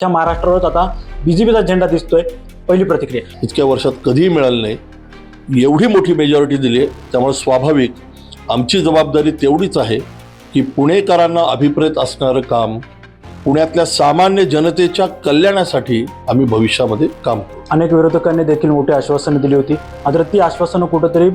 त्या महाराष्ट्रावर आता बीजेपीचा झेंडा दिसतोय पहिली प्रतिक्रिया. इतक्या वर्षात कधीही मिळालं नाही. एवढी मोठी मेजॉरिटी दिली आहे. त्यामुळे स्वाभाविक आमची जबाबदारी तेवढीच आहे की पुणेकरांना अभिप्रेत असणारं काम पुण्यातल्या सामान्य जनतेच्या कल्याणासाठी आम्ही भविष्यामध्ये काम करू. अनेक विरोधकांनी देखील मोठी आश्वासनं दिली होती. मात्र ती आश्वासनं कुठंतरी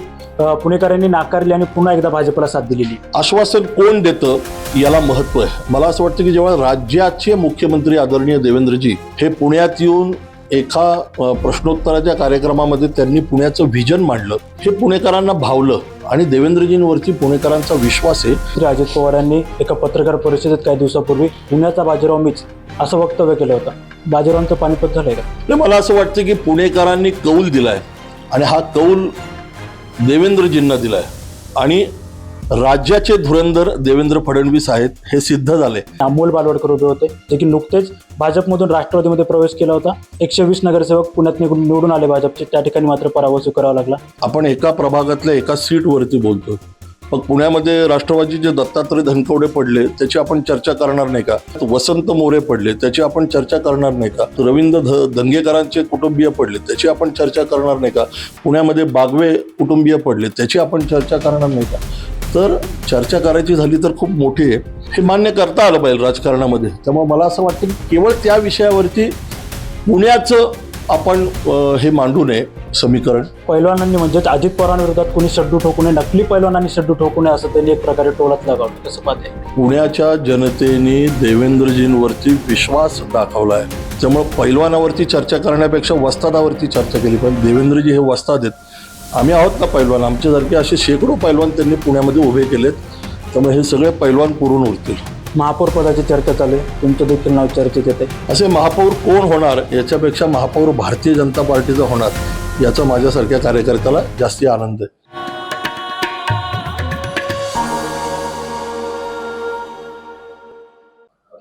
पुणेकरांनी नाकारली आणि पुन्हा एकदा भाजपला साथ दिलेली. आश्वासन कोण देतं याला महत्त्व आहे. मला असं वाटतं की जेव्हा राज्याचे मुख्यमंत्री आदरणीय देवेंद्रजी हे पुण्यात येऊन एका प्रश्नोत्तराच्या कार्यक्रमामध्ये त्यांनी पुण्याचं व्हिजन मांडलं हे पुणेकरांना भावलं आणि देवेंद्रजींवरती पुणेकरांचा विश्वास आहे. श्री अजित पवार यांनी एका पत्रकार परिषदेत काही दिवसापूर्वी पुण्याचा बाजीराव मीच असं वक्तव्य केलं होतं. बाजीरावांचं पानिपत झालंय का? मला असं वाटतं की पुणेकरांनी कौल दिलाय. आणि हा कौल देवेंद्रजींना दिलाय. आणि राज्याचे धुरंधर देवेंद्र फडणवीस आहेत हे सिद्ध झाले. अमोल बालवडकर उभे होते जे की नुकतेच भाजपमधून राष्ट्रवादीमध्ये प्रवेश केला होता. एकशे वीस नगरसेवक पुण्यात निघून निवडून आले भाजपचे. त्या ठिकाणी मात्र पराभव स्वीकारावा लागला. आपण एका प्रभागातल्या एका सीटवरती बोलतो मग पुण्यामध्ये राष्ट्रवादी जे दत्तात्रय धनकवडे पडले त्याची आपण चर्चा करणार नाही का? वसंत मोरे पडले त्याची आपण चर्चा करणार नाही का? रवींद्र ध दंगेकरांचे कुटुंबीय पडले त्याची आपण चर्चा करणार नाही का? पुण्यामध्ये बागवे कुटुंबीय पडले त्याची आपण चर्चा करणार नाही का? तर चर्चा करायची झाली तर खूप मोठी आहे. हे मान्य करता आलं पाहिजे राजकारणामध्ये. त्यामुळे मला असं वाटतं की केवळ त्या विषयावरती पुण्याचं आपण हे मांडू नये समीकरण. पैलवानांनी म्हणजेच अजित पवारांविरोधात कोणी शड्डू ठोकू नये नकली पैलवानांनी शड्डू ठोकू नये असं त्यांनी एक प्रकारे टोलाच लगावलं. कसं पाहते पुण्याच्या जनतेने देवेंद्रजींवरती विश्वास दाखवला आहे त्यामुळे पैलवानावरती चर्चा करण्यापेक्षा वस्तादावरती चर्चा केली पण देवेंद्रजी हे वस्ताद आहेत. आम्ही आहोत ना पैलवान. आमच्यासारखे असे शेकडो पैलवान त्यांनी पुण्यामध्ये उभे केलेत. त्यामुळे हे सगळे पैलवान पुरून उरतील. महापौर पदाची चर्चा चालू आहे. तुमचं देखील नाव चर्चेत येते असे महापौर कोण होणार? याच्यापेक्षा महापौर भारतीय जनता पार्टीचा होणार याचा माझ्यासारख्या कार्यकर्त्याला जास्ती आनंद आहे.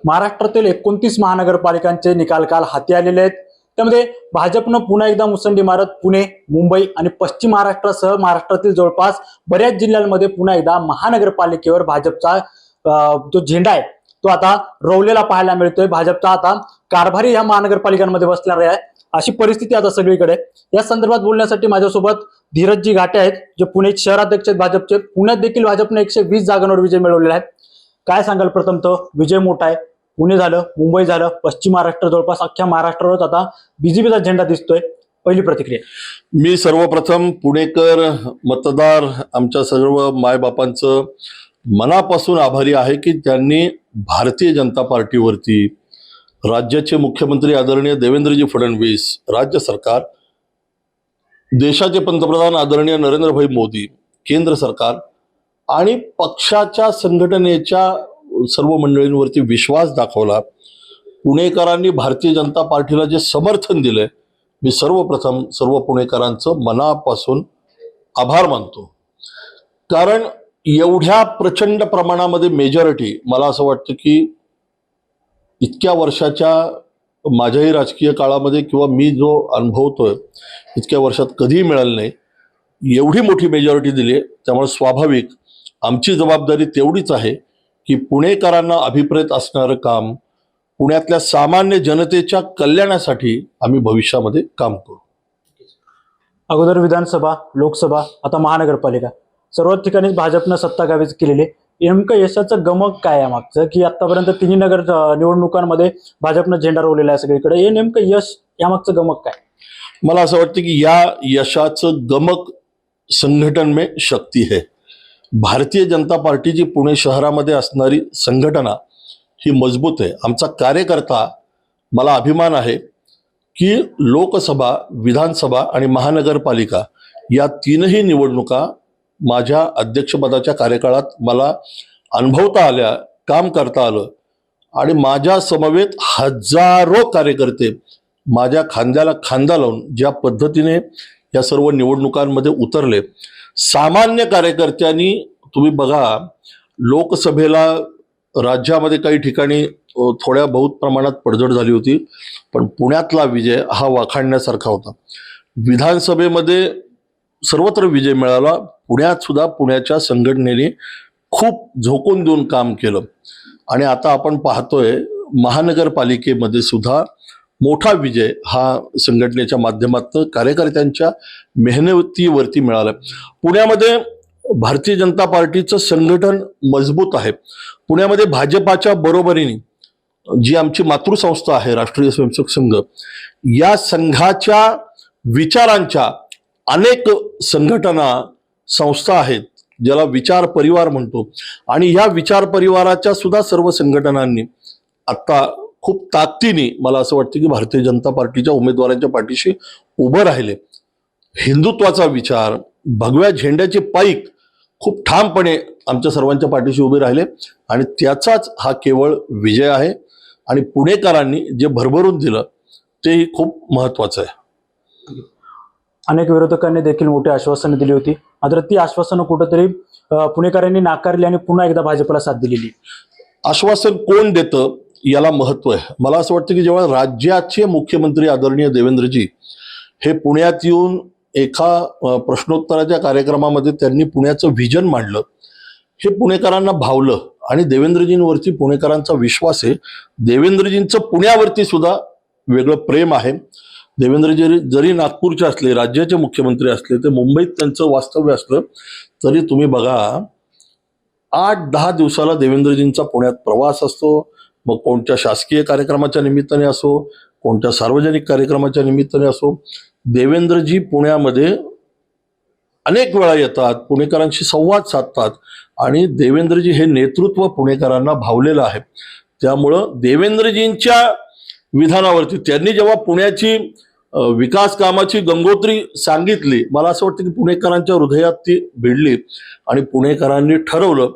महाराष्ट्रातील एकोणतीस महानगरपालिकांचे निकाल काल हाती आलेले आहेत. त्यामध्ये भाजपनं पुन्हा एकदा मुसंडी मारत पुणे मुंबई आणि पश्चिम महाराष्ट्रासह महाराष्ट्रातील जवळपास बऱ्याच जिल्ह्यांमध्ये पुन्हा एकदा महानगरपालिकेवर भाजपचा जो झेंडा आहे तो आता रोवलेला पाहायला मिळतोय. भाजपचा आता कारभारी ह्या महानगरपालिकांमध्ये बसणार आहे. अशी परिस्थिती आता सगळीकडे या संदर्भात बोलण्यासाठी माझ्यासोबत धीरजजी घाटे आहेत जे पुणे शहराध्यक्ष आहेत भाजपचे. पुण्यात देखील भाजपने एकशे वीस जागांवर विजय मिळवलेला आहे. काय सांगाल प्रथम तर? विजय मोठा आहे. पुणे झालं मुंबई झालं पश्चिम महाराष्ट्र जवळपास अख्ख्या महाराष्ट्रावरच आता बीजेपीचा झेंडा दिसतोय. पहिली प्रतिक्रिया. मी सर्वप्रथम पुणेकर मतदार आमच्या सर्व मायबापांचं मनापासून आभारी आहे की त्यांनी भारतीय जनता पार्टीवरती राज्याचे मुख्यमंत्री आदरणीय देवेंद्रजी फडणवीस राज्य सरकार देशाचे पंतप्रधान आदरणीय नरेंद्रभाई मोदी केंद्र सरकार आणि पक्षाच्या संघटनेच्या सर्व मंडळींवरती विश्वास दाखवला. पुणेकरांनी भारतीय जनता पार्टीला जे समर्थन दिलंय मी सर्वप्रथम सर्व पुणेकरांचं मनापासून आभार मानतो. कारण एवढ्या प्रचंड प्रमाणामध्ये मेजॉरिटी मला असं वाटतं की इतक्या वर्षाच्या माझ्याही राजकीय काळामध्ये किंवा मी जो अनुभवतोय इतक्या वर्षात कधीही मिळालं नाही. एवढी मोठी मेजॉरिटी दिली आहे त्यामुळे स्वाभाविक आमची जबाबदारी तेवढीच आहे की पुणेकरांना अभिप्रेत असणारं काम पुण्यातल्या सामान्य जनतेच्या कल्याणासाठी आम्ही भविष्यामध्ये काम करू. अगोदर विधानसभा लोकसभा आता महानगरपालिका. सर्व ठिकाणी भाजपनं सत्ता काबीज केलेली आहे. नेमकं यशाचं गमक काय आहे मागचं? की आतापर्यंत तिन्ही नगर निवडणुकांमध्ये भाजपनं झेंडा रोवलेला आहे सगळीकडे. हे नेमकं यश यामागचं गमक काय? मला असं वाटतं की या यशाचं गमक संघटन में शक्ती है भारतीय जनता पार्टीची पुणे शहरामध्ये असणारी संघटना ही मजबूत आहे. आमचा कार्यकर्ता मला अभिमान आहे की लोकसभा विधानसभा आणि महानगरपालिका या तीनही निवडणुका माझ्या अध्यक्षपदाच्या कार्यकाळात मला अनुभवता आल्या काम करता आलं. आणि माझ्या समवेत हजारो कार्यकर्ते माझ्या खांद्याला खांदा लावून ज्या पद्धतीने या सर्व निवडणुकांमध्ये उतरले. सामान्य कार्यकर्त्यांनी तुम्ही बघा लोकसभेला राज्यामध्ये काही ठिकाणी थोड्या बहुत प्रमाणात पडझड झाली होती पण पुण्यातला विजय हा वाखाणण्यासारखा होता. विधानसभेमध्ये सर्वत्र विजय मिळाला. पुण्यात सुद्धा पुण्याच्या संघटनेने खूप झोकून देऊन काम केलं. आणि आता आपण पाहतोय महानगरपालिकेमध्ये सुद्धा मोठा विजय हा संघटनेच्या माध्यमातून कार्यकर्त्यांच्या मेहनतीवरती मिळाला. पुण्यामध्ये भारतीय जनता पार्टीचं संघटन मजबूत आहे. पुण्यामध्ये भाजपाच्या बरोबरीने जी आमची मातृसंस्था आहे राष्ट्रीय स्वयंसेवक संघ या संघाच्या विचारांच्या अनेक संघटना संस्था आहेत ज्याला विचार परिवार म्हणतो. आणि ह्या विचार परिवाराच्या सुद्धा सर्व संघटनांनी आत्ता खूप ताकदीने मला असं वाटतं की भारतीय जनता पार्टीच्या उमेदवारांच्या पाठीशी उभं राहिले. हिंदुत्वाचा विचार भगव्या झेंड्याचे पाईक खूप ठामपणे आमच्या सर्वांच्या पाठीशी उभे राहिले. आणि त्याचाच हा केवळ विजय आहे. आणि पुणेकरांनी जे भरभरून दिलं तेही खूप महत्वाचं आहे. अनेक विरोधकांनी देखील मोठी आश्वासनं दिली होती. मात्र ती आश्वासनं कुठंतरी पुणेकरांनी नाकारली आणि पुन्हा एकदा भाजपला साथ दिलेली. आश्वासन कोण देतं याला महत्त्व आहे. मला असं वाटतं की जेव्हा राज्याचे मुख्यमंत्री आदरणीय देवेंद्रजी हे पुण्यात येऊन एका प्रश्नोत्तराच्या कार्यक्रमामध्ये त्यांनी पुण्याचं व्हिजन मांडलं हे पुणेकरांना भावलं आणि देवेंद्रजींवरती पुणेकरांचा विश्वास आहे. देवेंद्रजींचं पुण्यावरती सुद्धा वेगळं प्रेम आहे. देवेंद्रजी जरी नागपूरचे असले राज्याचे मुख्यमंत्री असले ते मुंबईत त्यांचं वास्तव्य असलं तरी तुम्ही बघा आठ दहा दिवसाला देवेंद्रजींचा पुण्यात प्रवास असतो. मग कोणत्या शासकीय कार्यक्रमाच्या निमित्ताने असो कोणत्या सार्वजनिक कार्यक्रमाच्या निमित्ताने असो देवेंद्रजी पुण्यामध्ये अनेक वेळा येतात पुणेकरांशी संवाद साधतात आणि देवेंद्रजी हे नेतृत्व पुणेकरांना भावलेलं आहे. त्यामुळं देवेंद्रजींच्या विधानावरती. त्यांनी जेव्हा पुण्याची विकास कामाची गंगोत्री सांगितली मला असं वाटतं की पुणेकरांच्या हृदयात ती भिडली आणि पुणेकरांनी ठरवलं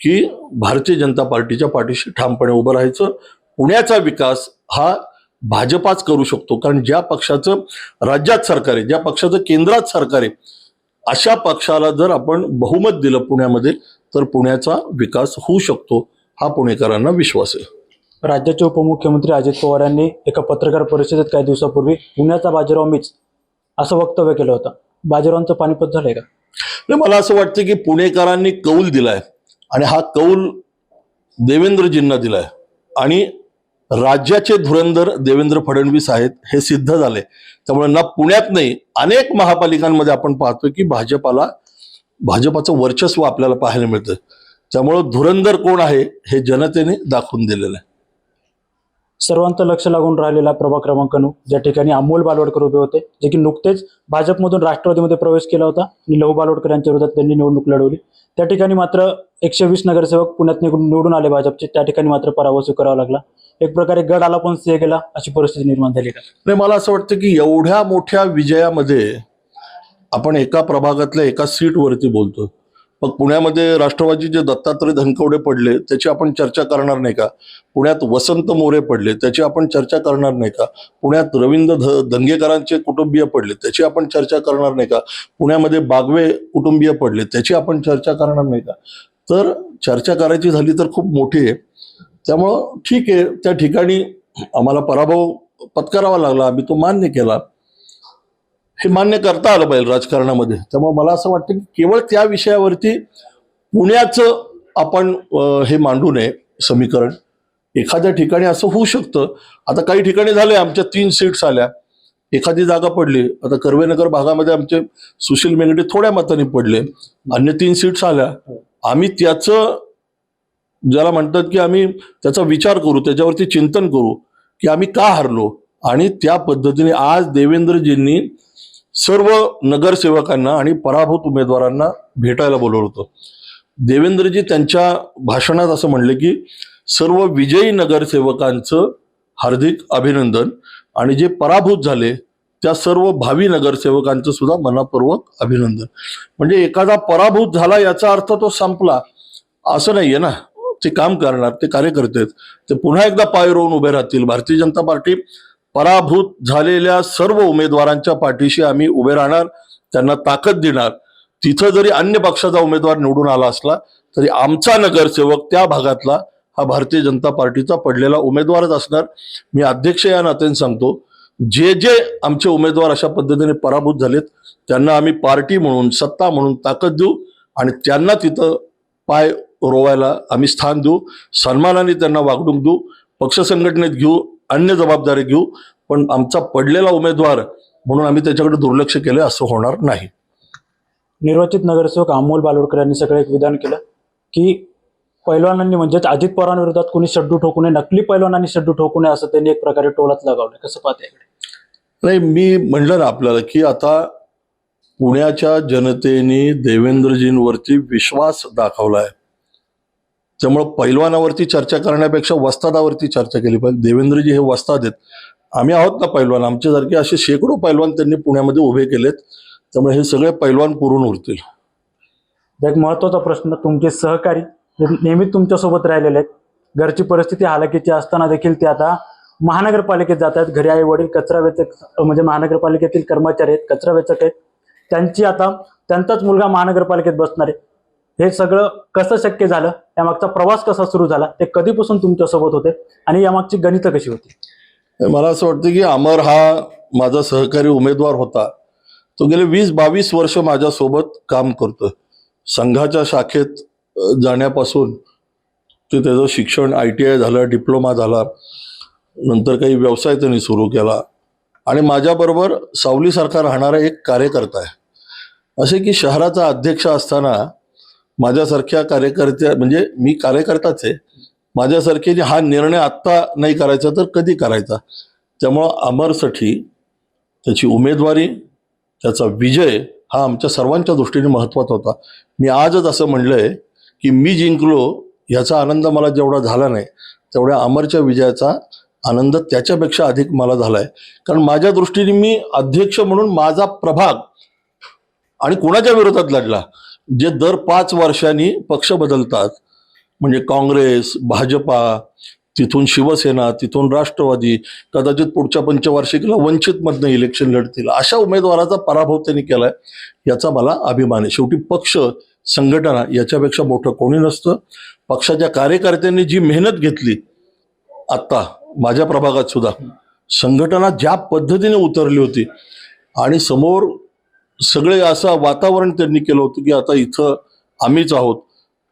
की भारतीय जनता पार्टीच्या पाठीशी ठामपणे उभं राहायचं. पुण्याचा विकास हा भाजपाच करू शकतो कारण ज्या पक्षाचं राज्यात सरकार आहे ज्या पक्षाचं केंद्रात सरकार आहे अशा पक्षाला जर आपण बहुमत दिलं पुण्यामध्ये तर पुण्याचा विकास होऊ शकतो हा पुणेकरांना विश्वास आहे. राज्याचे उपमुख्यमंत्री अजित पवार यांनी एका पत्रकार परिषदेत काही दिवसापूर्वी पुण्याचा बाजीराव मीच असं वक्तव्य केलं होतं. बाजीरावांचं पानिपत झालंय का? नाही, मला असं वाटतं की पुणेकरांनी कौल दिलाय आणि हा कौल देवेंद्रजींना दिलाय. आणि राज्याचे धुरंधर देवेंद्र फडणवीस आहेत हे सिद्ध झाले. त्यामुळे ना पुण्यात नाही अनेक महापालिकांमध्ये आपण पाहतोय की भाजपाला भाजपाचं वर्चस्व आपल्याला पाहायला मिळतं त्यामुळं धुरंधर कोण आहे हे जनतेने दाखवून दिलेलं आहे. सर्वांचं लक्ष लागून राहिलेला प्रभाग क्रमांक नऊ. ज्या ठिकाणी अमोल बालवडकर उभे होते जे की नुकतेच भाजपमधून राष्ट्रवादीमध्ये प्रवेश केला होता आणि लहू बालवडकर यांच्या विरोधात त्यांनी निवडणूक लढवली. त्या ठिकाणी मात्र एकशे वीस नगरसेवक पुण्यात निवडून निवडून आले भाजपचे. त्या ठिकाणी मात्र पराभव स्वीकारावा लागला. एक प्रकारे गड आला पण सिंह गेला अशी परिस्थिती निर्माण झाली. का नाही मला असं वाटतं की एवढ्या मोठ्या विजयामध्ये आपण एका प्रभागातल्या एका सीटवरती बोलतो मग पुण्यामध्ये राष्ट्रवादी जे दत्तात्रय धनकवडे पडले त्याची आपण चर्चा करणार नाही का? पुण्यात वसंत मोरे पडले त्याची आपण चर्चा करणार नाही का? पुण्यात रवींद्र ध दंगेकरांचे कुटुंबीय पडले त्याची आपण चर्चा करणार नाही का? पुण्यामध्ये बागवे कुटुंबीय पडले त्याची आपण चर्चा करणार नाही का? तर चर्चा करायची झाली तर खूप मोठी आहे. त्यामुळं ठीक आहे त्या ठिकाणी आम्हाला पराभव पत्करावा लागला आम्ही तो मान्य केला. हे मान्य करता आलं पाहिजे राजकारणामध्ये. त्यामुळे मला असं वाटतं की केवळ त्या विषयावरती पुण्याचं आपण हे मांडू नये समीकरण. एखाद्या ठिकाणी असं होऊ शकतं. आता काही ठिकाणी झाले आमच्या तीन सीट्स आल्या. एखादी जागा पडली. आता कर्वेनगर भागामध्ये आमचे सुशील मेंगडे थोड्या मताने पडले. अन्य तीन सीट्स आल्या. आम्ही त्याचं ज्याला म्हणतात की आम्ही त्याचा विचार करू त्याच्यावरती चिंतन करू की आम्ही का हरलो? आणि त्या पद्धतीने आज देवेंद्रजींनी सर्व नगरसेवकांना आणि पराभूत उमेदवारांना भेटायला बोलवलं होतं. देवेंद्रजी त्यांच्या भाषणात असं म्हणले की सर्व विजयी नगरसेवकांचं हार्दिक अभिनंदन आणि जे पराभूत झाले त्या सर्व भावी नगरसेवकांचं सुद्धा मनापूर्वक अभिनंदन. म्हणजे एखादा पराभूत झाला याचा अर्थ तो संपला. असं नाहीये ना. ते काम करणार ते कार्यकर्ते आहेत. ते पुन्हा एकदा पाय रोवून उभे राहतील. भारतीय जनता पार्टी पराभूत झालेल्या सर्व उमेदवारांच्या पाठीशी आम्ही उभे राहणार त्यांना ताकद देणार. तिथं जरी अन्य पक्षाचा उमेदवार निवडून आला असला तरी आमचा नगरसेवक त्या भागातला हा भारतीय जनता पार्टीचा पडलेला उमेदवारच असणार. मी अध्यक्ष या नात्याने सांगतो जे जे आमचे उमेदवार अशा पद्धतीने पराभूत झालेत त्यांना आम्ही पार्टी म्हणून सत्ता म्हणून ताकद देऊ आणि त्यांना तिथं पाय रोवायला आम्ही स्थान देऊ सन्मानाने त्यांना वागणूक देऊ पक्ष संघटनेत घेऊ अन्य जबाबदारी घेऊ पण आमचा पडलेला उमेदवार म्हणून आम्ही त्याच्याकडे दुर्लक्ष केलं असं होणार नाही. निर्वाचित नगरसेवक अमोल बालोडकर यांनी सगळं एक विधान केलं की पैलवानांनी म्हणजेच अजित पवारांविरोधात कोणी शड्डू ठोकू नये नकली पैलवानांनी शड्डू ठोकू नये असं त्यांनी एक प्रकारे टोलाच लगावलं. कसं पाहते नाही मी म्हणलं ना आपल्याला की आता पुण्याच्या जनतेने देवेंद्रजींवरती विश्वास दाखवलाय. त्यामुळं पैलवानावरती चर्चा करण्यापेक्षा वस्तादावरती चर्चा केली पाहिजे. देवेंद्रजी हे वस्ताद आहेत. आम्ही आहोत ना पैलवान. आमच्यासारखे असे शेकडो पैलवान त्यांनी पुण्यामध्ये उभे केलेत. त्यामुळे हे सगळे पैलवान पुरून उरतील. एक महत्त्वाचा प्रश्न तुमचे सहकारी नेहमी तुमच्यासोबत राहिलेले आहेत. घरची परिस्थिती हालाकीची असताना देखील ते आता महानगरपालिकेत जात आहेत. घरी आई वडील कचरा वेचक म्हणजे महानगरपालिकेतील कर्मचारी आहेत कचरा वेचक आहेत. त्यांची आता त्यांचाच मुलगा महानगरपालिकेत बसणार आहे. हे सगळं कसं शक्य झालं? यामागचा प्रवास कसा सुरू झाला? ते कधीपासून तुमच्यासोबत होते? आणि यामागची गणितं कशी होती? मला असं वाटतं की अमर हा माझा सहकारी उमेदवार होता. तो गेले वीस बावीस वर्ष माझ्यासोबत काम करतो. संघाच्या शाखेत जाण्यापासून ते त्याचं शिक्षण आय टी आय झालं डिप्लोमा झाला. नंतर काही व्यवसाय त्यांनी सुरू केला. आणि माझ्याबरोबर सावलीसारखा राहणारा एक कार्यकर्ता आहे. असे की शहराचा अध्यक्ष असताना माझ्यासारख्या कार्यकर्त्या म्हणजे मी कार्यकर्ताच आहे. माझ्यासारखे हा निर्णय आत्ता नाही करायचा तर कधी करायचा? त्यामुळं अमरसाठी त्याची उमेदवारी त्याचा विजय हा आमच्या सर्वांच्या दृष्टीने महत्त्वाचा होता. मी आजच असं म्हणलंय की मी जिंकलो ह्याचा आनंद मला जेवढा झाला नाही तेवढ्या अमरच्या विजयाचा आनंद त्याच्यापेक्षा अधिक मला झालाय. कारण माझ्या दृष्टीने मी अध्यक्ष म्हणून माझा प्रभाग आणि कोणाच्या विरोधात लढला? जे दर पाच वर्षांनी पक्ष बदलतात म्हणजे काँग्रेस भाजपा तिथून शिवसेना तिथून राष्ट्रवादी कदाचित पुढच्या पंचवार्षिकला वंचितमधनं इलेक्शन लढतील अशा उमेदवाराचा पराभव त्यांनी केला आहे याचा मला अभिमान आहे. शेवटी पक्ष संघटना याच्यापेक्षा मोठं कोणी नसतं. पक्षाच्या कार्यकर्त्यांनी जी मेहनत घेतली आत्ता माझ्या प्रभागात सुद्धा संघटना ज्या पद्धतीने उतरली होती आणि समोर सगळे असं वातावरण त्यांनी केलं होतं की आता इथं आम्हीच आहोत.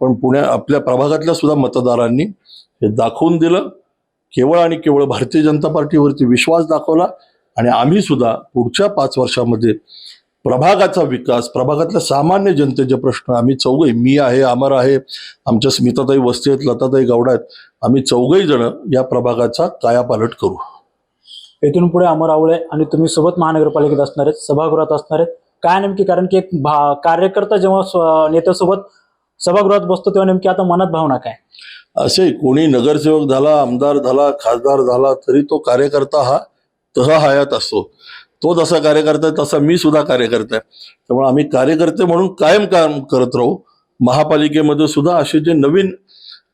पण पुण्या आपल्या प्रभागातल्या सुद्धा मतदारांनी हे दाखवून दिलं. केवळ आणि केवळ भारतीय जनता पार्टीवरती विश्वास दाखवला आणि आम्ही सुद्धा पुढच्या पाच वर्षामध्ये प्रभागाचा विकास प्रभागातल्या सामान्य जनतेचे प्रश्न आम्ही चौघही मी आहे अमर आहे आमच्या स्मिताताई वस्ती आहेत लताताई गौडा आहेत आम्ही चौघही जण या प्रभागाचा कायापालट करू. इथून पुढे अमर आवळे आणि तुम्ही सोबत महानगरपालिकेत असणार आहेत सभागृहात असणार आहेत. काय नेमकी? कारण की एक भा कार्यकर्ता जेव्हा नेत्यासोबत सभागृहात बसतो तेव्हा नेमकी आता मनात भावना काय? असे कोणी नगरसेवक झाला आमदार झाला खासदार झाला तरी तो कार्यकर्ता हा तसा हयात असतो. तो जसा कार्यकर्ता आहे तसा मी सुद्धा कार्यकर्ता आहे. त्यामुळे आम्ही कार्यकर्ते म्हणून कायम काम करत राहू. महापालिकेमध्ये सुद्धा असे जे नवीन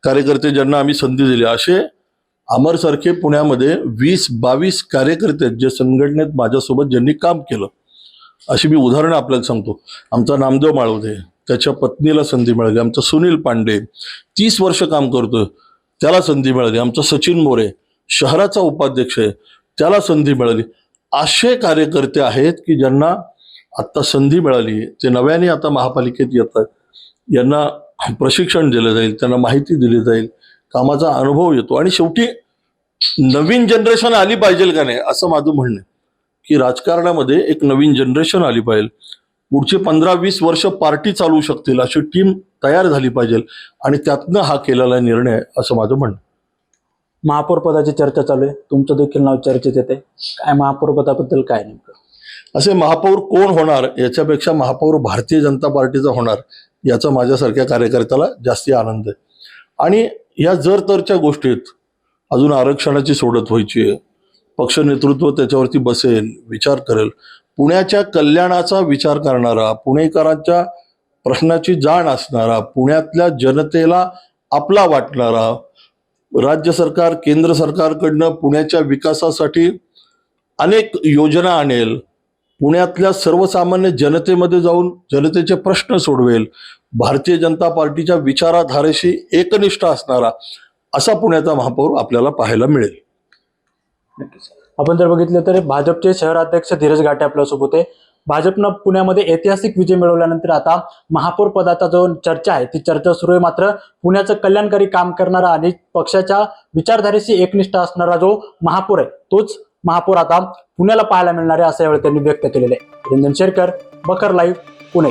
कार्यकर्ते ज्यांना आम्ही संधी दिली असे अमरसारखे पुण्यामध्ये वीस बावीस कार्यकर्ते आहेत जे संघटनेत माझ्यासोबत ज्यांनी काम केलं. अशी मी उदाहरणं आपल्याला सांगतो. आमचा नामदेव माळवदे त्याच्या पत्नीला संधी मिळाली. आमचा सुनील पांडे तीस वर्ष काम करतोय त्याला संधी मिळाली. आमचा सचिन मोरे शहराचा उपाध्यक्ष आहे त्याला संधी मिळाली. असे कार्यकर्ते आहेत की ज्यांना आत्ता संधी मिळाली. ते नव्याने आता महापालिकेत येतात. यांना प्रशिक्षण दिलं जाईल त्यांना माहिती दिली जाईल कामाचा अनुभव येतो. आणि शेवटी नवीन जनरेशन आली पाहिजे का नाही असं माझं म्हणणं आहे. की राजकारणामध्ये एक नवीन जनरेशन आली पाहिजे. पुढचे पंधरा वीस वर्ष पार्टी चालवू शकतील अशी टीम तयार झाली पाहिजे आणि त्यातनं हा केलेला निर्णय आहे, असं माझं म्हणणं. महापौर पदाची चर्चा चालू आहे. तुमचं देखील नाव चर्चेत येते. काय महापौर पदाबद्दल काय नेमकं? असे महापौर कोण होणार? याच्यापेक्षा महापौर भारतीय जनता पार्टीचा होणार याचा माझ्यासारख्या कार्यकर्त्याला जास्ती आनंद आहे. आणि या जर तरच्या गोष्टीत अजून आरक्षणाची सोडत व्हायची आहे पक्ष नेतृत्व त्याच्यावरती बसेल विचार करेल. पुण्याच्या कल्याणाचा विचार करणारा पुणेकरांच्या प्रश्नाची जाण असणारा पुण्यातल्या जनतेला आपला वाटणारा राज्य सरकार केंद्र सरकारकडनं पुण्याच्या विकासासाठी अनेक योजना आणेल पुण्यातल्या सर्वसामान्य जनतेमध्ये जाऊन जनतेचे प्रश्न सोडवेल भारतीय जनता पार्टीच्या विचाराधारेशी एकनिष्ठ असणारा असा पुण्याचा महापौर आपल्याला पाहायला मिळेल. नक्कीच आपण जर बघितलं तर भाजपचे शहराध्यक्ष धीरज घाटे आपल्यासोबत आहे. भाजपनं पुण्यामध्ये ऐतिहासिक विजय मिळवल्यानंतर आता महापौर पदाचा जो चर्चा आहे ती चर्चा सुरू आहे. मात्र पुण्याचं कल्याणकारी काम करणारा आणि पक्षाच्या विचारधारेशी एकनिष्ठ असणारा जो महापौर आहे तोच महापौर आता पुण्याला पाहायला मिळणार आहे असं यावेळी त्यांनी व्यक्त केलेलं आहे. रंजन शेरकर बकर लाईव्ह पुणे.